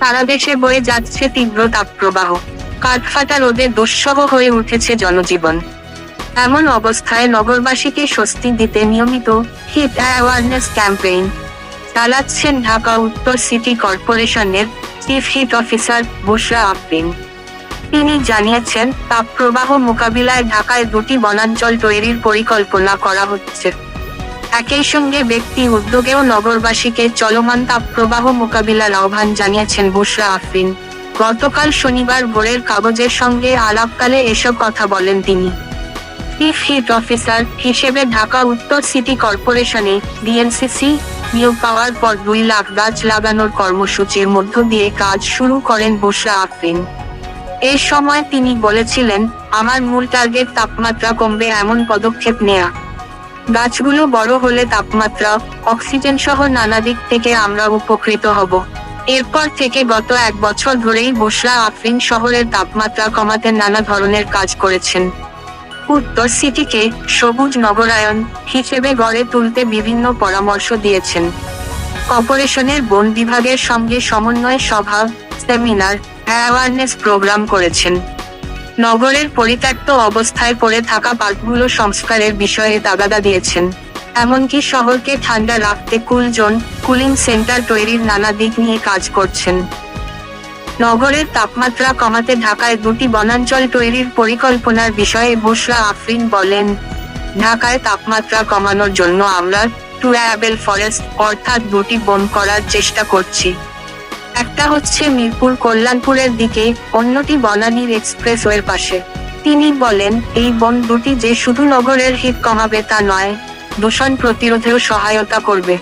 সারা দেশে বয়ে যাচ্ছে তীব্র তাপপ্রবাহ। কাঠফাটা রোদে দুঃসহ হয়ে উঠেছে জনজীবন। এমন অবস্থায় নগরবাসীকে স্বস্তি দিতে নিয়মিত হিট অ্যাওয়ারনেস ক্যাম্পেইন চালাচ্ছেন ঢাকা উত্তর সিটি কর্পোরেশনের chief heat officer Bushra Afrin তিনি জানিয়েছেন, তাপপ্রবাহ মোকাবিলায় ঢাকায় দুটি বনাঞ্চল তৈরির পরিকল্পনা করা হচ্ছে। একই সঙ্গে ব্যক্তি উদ্যোগেও নগরবাসীকে চলমান তাপপ্রবাহ মোকাবিলার আহ্বান জানিয়েছেন বুশরা আফরিন। গতকাল শনিবার ভোরের কাগজের সঙ্গে আলাপকালে এসব কথা বলেন তিনি। চিফ হিট অফিসার হিসেবে ঢাকা উত্তর সিটি কর্পোরেশনে ডিএনসিসি নিয়োগ পাওয়ার পর দুই লাখ গাছ লাগানোর কর্মসূচির মধ্য দিয়ে কাজ শুরু করেন বুশরা আফরিন। এ সময় তিনি বলেছিলেন, আমার মূল টার্গেট তাপমাত্রা কমবে এমন পদক্ষেপ নেয়া। গাছগুলো বড় হলে তাপমাত্রা, অক্সিজেন সহ নানা দিক থেকে আমরা উপকৃত হব। এরপর থেকে গত এক বছর ধরেই বসরা আফরিন শহরের তাপমাত্রা কমাতে নানা ধরনের কাজ করেছেন। উত্তর সিটিকে সবুজ নগরায়ন হিসেবে গড়ে তুলতে বিভিন্ন পরামর্শ দিয়েছেন। কর্পোরেশনের বন বিভাগের সঙ্গে সমন্বয় সভা, সেমিনার অ্যাওয়ারনেস প্রোগ্রাম করেছেন। নগরের পরিত্যক্ত অবস্থায় পড়ে থাকা পার্কগুলো সংস্কারের বিষয়ে তাগাদা দিয়েছেন। এমনকি শহরকে ঠান্ডা রাখতে কুলজন কুলিং সেন্টার তৈরির নানা দিক নিয়ে কাজ করছেন। নগরের তাপমাত্রা কমাতে ঢাকায় দুটি বনাঞ্চল তৈরির পরিকল্পনার বিষয়ে বুশরা আফরিন বলেন, ঢাকায় তাপমাত্রা কমানোর জন্য আমরা টু অ্যাবেল ফরেস্ট অর্থাৎ দুটি বন করার চেষ্টা করছি। একটা হচ্ছে মিরপুর কল্যাণপুরের দিকে, অন্যটি বনানীর এক্সপ্রেসওয়ের পাশে। তিনি বলেন, এই বন দুটি যে শুধু নগরের হিট কমাবে তা নয়, দূষণ প্রতিরোধেও সহায়তা করবে।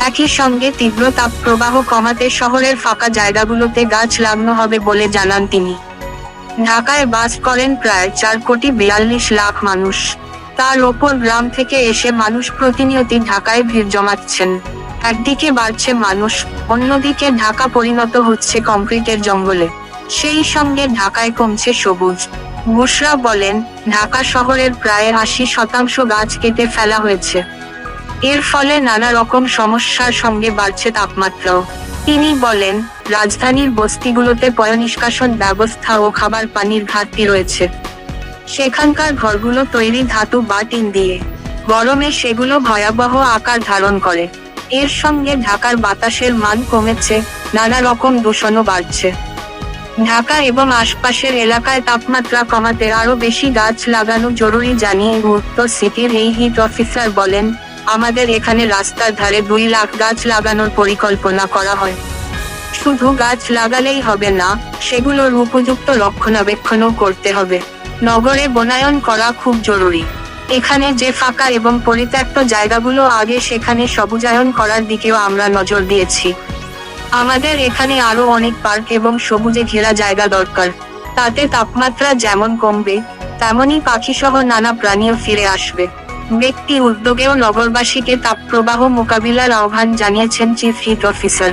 একই সঙ্গে তীব্র তাপপ্রবাহ কমাতে শহরের ফাঁকা জায়গাগুলোতে গাছ লাগানো হবে বলে জানান তিনি। ঢাকায় বাস করেন প্রায় চার কোটি বিয়াল্লিশ লাখ মানুষ। তার ওপর গ্রাম থেকে এসে মানুষ প্রতিনিয়ত ঢাকায় ভিড় জমাচ্ছেন। একদিকে বাড়ছে মানুষ, অন্যদিকে ঢাকা পরিণত হচ্ছে কংক্রিটের জঙ্গলে। সেই সঙ্গে ঢাকায় কমছে সবুজ। বুশরা বলেন, ঢাকা শহরের প্রায় আশি শতাংশ গাছ কেটে ফেলা হয়েছে। এর ফলে নানা রকম সমস্যার সঙ্গে বাড়ছে তাপমাত্রাও। তিনি বলেন, রাজধানীর বস্তিগুলোতে পয়নিষ্কাশন ব্যবস্থা ও খাবার পানির ঘাটতি রয়েছে। সেখানকার ঘরগুলো তৈরি ধাতু বা টিন দিয়ে। গরমে সেগুলো ভয়াবহ আকার ধারণ করে। এর সঙ্গে ঢাকার বাতাসের মান কমেছে, নানা রকম দূষণও বাড়ছে। ঢাকা এবং আশপাশের এলাকায় তাপমাত্রা কমাতে আরও বেশি গাছ লাগানো জরুরি জানিয়ে উত্তর সিটির এই হিট অফিসার বলেন, আমাদের এখানে রাস্তার ধারে দুই লাখ গাছ লাগানোর পরিকল্পনা করা হয়। শুধু গাছ লাগালেই হবে না, সেগুলোর উপযুক্ত রক্ষণাবেক্ষণও করতে হবে। নগরে বনায়ন করা খুব জরুরি। এখানে যে ফাঁকা এবং পরিত্যক্ত জায়গাগুলো, আগে সেখানে সবুজায়ন করার দিকেও আমরা নজর দিয়েছি। আমাদের এখানে আরও অনেক পার্ক এবং সবুজে ঘেরা জায়গা দরকার। তাতে তাপমাত্রা যেমন কমবে, তেমনই পাখি সহ নানা প্রাণীও ফিরে আসবে। ব্যক্তি উদ্যোগেও নগরবাসীকে তাপপ্রবাহ মোকাবিলার আহ্বান জানিয়েছেন চিফ হিট অফিসার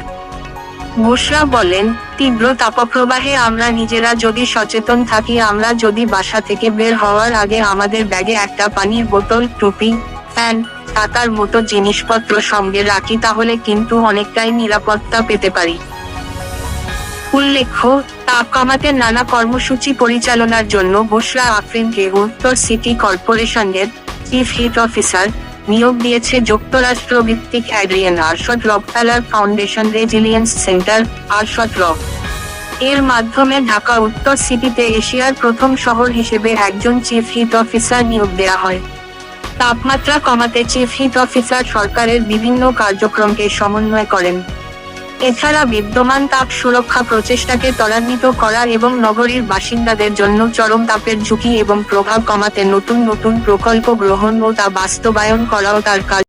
বুশরা বলেন, তীব্র তাপপ্রবাহে আমরা নিজেরা যদি সচেতন থাকি, আমরা যদি বাসা থেকে বের হওয়ার আগে আমাদের ব্যাগে একটা পানির বোতল, টুপি, ফ্যান, ছাতার মতো জিনিসপত্র সঙ্গে রাখি, তাহলে কিন্তু অনেকটাই নিরাপত্তা পেতে পারি। উল্লেখ্য, তাপ কমাতে নানা কর্মসূচি পরিচালনার জন্য বসরা আফরিনকে উত্তর সিটি কর্পোরেশনের চিফ হিট অফিসার নিয়োগ দিয়েছে যুক্তরাষ্ট্র ভিত্তিক Adrienne Arsht Rockefeller Foundation Resilience Center Arsht Rock এর মাধ্যমে ঢাকা, উত্তর সিটিতে এশিয়ার প্রথম শহর হিসেবে একজন চিফ হিট অফিসার নিয়োগ দেওয়া হয়। তাপমাত্রা কমাতে চিফ হিট অফিসার সরকারের বিভিন্ন কার্যক্রমকে সমন্বয় করেন। এছাড়া বিদ্যমান তাপ সুরক্ষা প্রচেষ্টাকে ত্বরান্বিত করা এবং নগরীর বাসিন্দাদের জন্য চরম তাপের ঝুঁকি এবং প্রভাব কমাতে নতুন নতুন প্রকল্প গ্রহণ ও তা বাস্তবায়ন করাও তার কাজ।